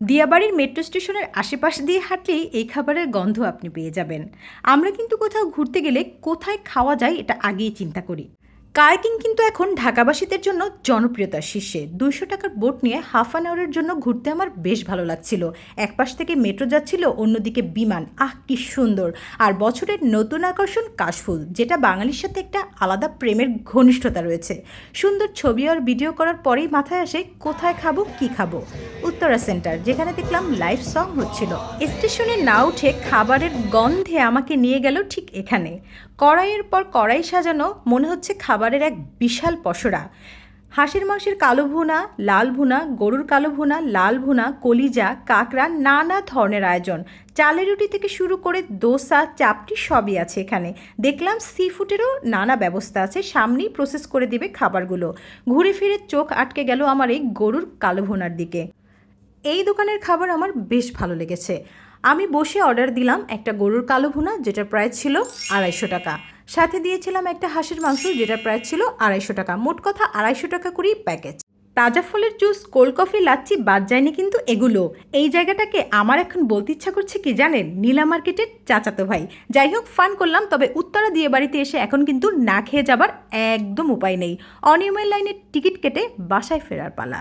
দিয়াবাড়ির metro স্টেশনের আশেপাশ দিয়ে হাঁটলেই এই খাবারের গন্ধ আপনি পেয়ে যাবেন। আমরা কিন্তু কোথাও ঘুরতে গেলে কোথায় খাওয়া যায় এটা আগেই চিন্তা করি। কার্কিং কিন্তু এখন ঢাকাবাসীদের জন্য জনপ্রিয়তার শীর্ষে। দুইশো টাকার বোট নিয়ে হাফ অ্যান আওয়ারের জন্য ঘুরতে আমার বেশ ভালো লাগছিল। এক পাশ থেকে মেট্রো যাচ্ছিল, অন্যদিকে বিমান। আহ, কি সুন্দর! আর বছরের নতুন আকর্ষণ কাশফুল, যেটা বাঙালির সাথে একটা আলাদা প্রেমের ঘনিষ্ঠতা রয়েছে। সুন্দর ছবি আর ভিডিও করার পরেই মাথায় আসে, কোথায় খাব, কি খাব? উত্তরা সেন্টার, যেখানে দেখলাম লাইভ সং হচ্ছিল। স্টেশনে না উঠে খাবারের গন্ধে আমাকে নিয়ে গেল ঠিক এখানে। কড়াইয়ের পর কড়াই সাজানো, মনে হচ্ছে খাবারের এক বিশাল পসরা। হাঁসের মাংসের কালো ভুনা, লাল ভুনা, গরুর কালো ভুনা, লাল ভুনা, কলিজা, কাঁকড়া, নানা ধরনের আয়োজন। চালের রুটি থেকে শুরু করে দোসা, চাপটি সবই আছে এখানে। দেখলাম সি ফুডেরও নানা ব্যবস্থা আছে, সামনেই প্রসেস করে দিবে খাবারগুলো। ঘুরে ফিরে চোখ আটকে গেল আমার এই গরুর কালো ভুনার দিকে। এই দোকানের খাবার আমার বেশ ভালো লেগেছে। আমি বসে অর্ডার দিলাম একটা গরুর কালো ভুনা, যেটার প্রাইস ছিল আড়াইশো টাকা। সাথে দিয়েছিলাম একটা হাঁসের মাংস যেটার প্রাইস ছিল আড়াইশো টাকা। মোট কথা আড়াইশো টাকা করেই প্যাকেজ তাজা ফলের জুস কোল্ড কফি লাচ্ছি বাদ যায়নি কিন্তু এগুলো। এই জায়গাটাকে আমার এখন বলতে ইচ্ছা করছে কি জানেন? নীলা মার্কেটের চাচাতো ভাই। যাই হোক ফান করলাম, তবে উত্তরা দিয়ে বাড়িতে এসে এখন কিন্তু না খেয়ে যাবার একদম উপায় নেই। অনিয়মের লাইনের টিকিট কেটে বাসায় ফেরার পালা।